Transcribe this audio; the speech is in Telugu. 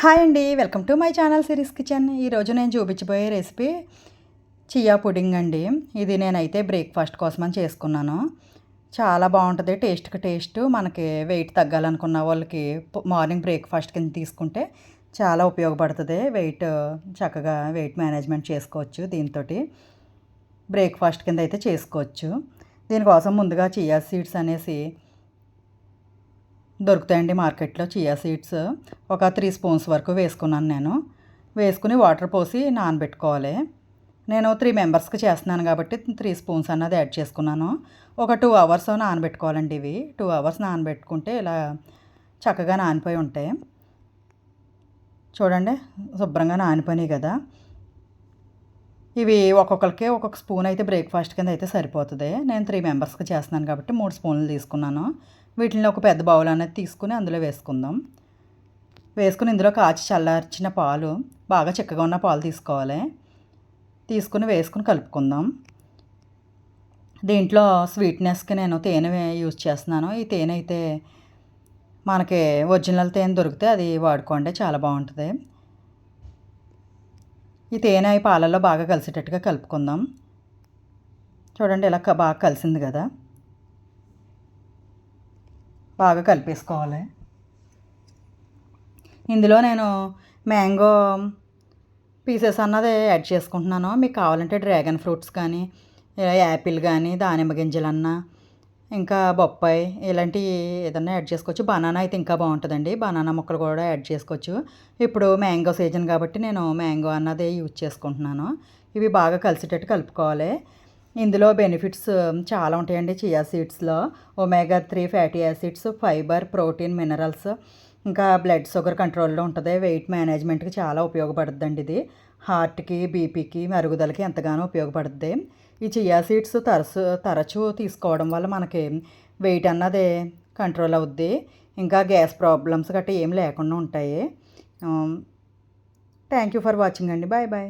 హాయ్ అండి welcome to my channel series kitchen. ఈరోజు నేను చూపించబోయే రెసిపీ చియా పుడింగ్ అండి. ఇది నేనైతే బ్రేక్ఫాస్ట్ కోసమని చేసుకున్నాను. చాలా బాగుంటుంది టేస్ట్కి టేస్ట్. మనకి వెయిట్ తగ్గాలనుకున్న వాళ్ళకి మార్నింగ్ బ్రేక్ఫాస్ట్ కింద తీసుకుంటే చాలా ఉపయోగపడుతుంది. వెయిట్ చక్కగా వెయిట్ మేనేజ్మెంట్ చేసుకోవచ్చు దీంతో బ్రేక్ఫాస్ట్ కింద అయితే చేసుకోవచ్చు. దీనికోసం ముందుగా చియా సీడ్స్ అనేసి దొరుకుతాయండి మార్కెట్లో చియా సీడ్స్ ఒక త్రీ స్పూన్స్ వరకు వేసుకున్నాను నేను. వేసుకుని వాటర్ పోసి నానబెట్టుకోవాలి. నేను త్రీ మెంబర్స్కి చేస్తున్నాను కాబట్టి త్రీ స్పూన్స్ అన్నది యాడ్ చేసుకున్నాను. ఒక టూ అవర్స్ నానబెట్టుకోవాలండి ఇవి. టూ అవర్స్ నానబెట్టుకుంటే ఇలా చక్కగా నానిపోయి ఉంటాయి. చూడండి శుభ్రంగా నానిపోయినాయి కదా. ఇవి ఒక్కొక్కరికి ఒక్కొక్క స్పూన్ అయితే బ్రేక్ఫాస్ట్ కింద అయితే సరిపోతుంది. నేను త్రీ మెంబర్స్కి చేస్తున్నాను కాబట్టి మూడు స్పూన్లు తీసుకున్నాను. వీటిని ఒక పెద్ద బౌల్ అనేది తీసుకుని అందులో వేసుకుందాం. వేసుకుని ఇందులో కాచి చల్లార్చిన పాలు బాగా చిక్కగా ఉన్న పాలు తీసుకోవాలి. తీసుకుని వేసుకుని కలుపుకుందాం. దీంట్లో స్వీట్నెస్కి నేను తేనె యూజ్ చేస్తున్నాను. ఈ తేనె అయితే మనకి ఒరిజినల్ తేనె దొరికితే అది వాడుకోండి చాలా బాగుంటుంది. ఈ తేనె ఈ పాలల్లో బాగా కలిసేటట్టుగా కలుపుకుందాం. చూడండి ఇలా బాగా కలిసింది కదా. బాగా కలిపేసుకోవాలి. ఇందులో నేను మ్యాంగో పీసెస్ అన్నది యాడ్ చేసుకుంటున్నాను. మీకు కావాలంటే డ్రాగన్ ఫ్రూట్స్ కానీ యాపిల్ కానీ దానిమ్మ గింజలన్నా ఇంకా బొప్పాయి ఇలాంటి ఏదన్నా యాడ్ చేసుకోవచ్చు. బనానా అయితే ఇంకా బాగుంటుందండి. బనానా ముక్కలు కూడా యాడ్ చేసుకోవచ్చు. ఇప్పుడు మ్యాంగో సీజన్ కాబట్టి నేను మ్యాంగో అన్నదే యూజ్ చేసుకుంటున్నాను. ఇవి బాగా కలిసేటట్టు కలుపుకోవాలి. ఇందులో బెనిఫిట్స్ చాలా ఉంటాయండి. Chia సీడ్స్లో omega three fatty acids fibre protein minerals ఇంకా బ్లడ్ షుగర్ కంట్రోల్లో ఉంటుంది. వెయిట్ మేనేజ్మెంట్కి చాలా ఉపయోగపడుతుందండి ఇది. హార్ట్కి బీపీకి మరుగుదలకి ఎంతగానో ఉపయోగపడుతుంది ఈ చియా సీడ్స్ తరచు తరచూ తీసుకోవడం వల్ల మనకి వెయిట్ అన్నది కంట్రోల్ అవుద్ది. ఇంకా గ్యాస్ ప్రాబ్లమ్స్ గట్రా ఏం లేకుండా ఉంటాయి. థ్యాంక్ యూ ఫర్ వాచింగ్ అండి. Bye bye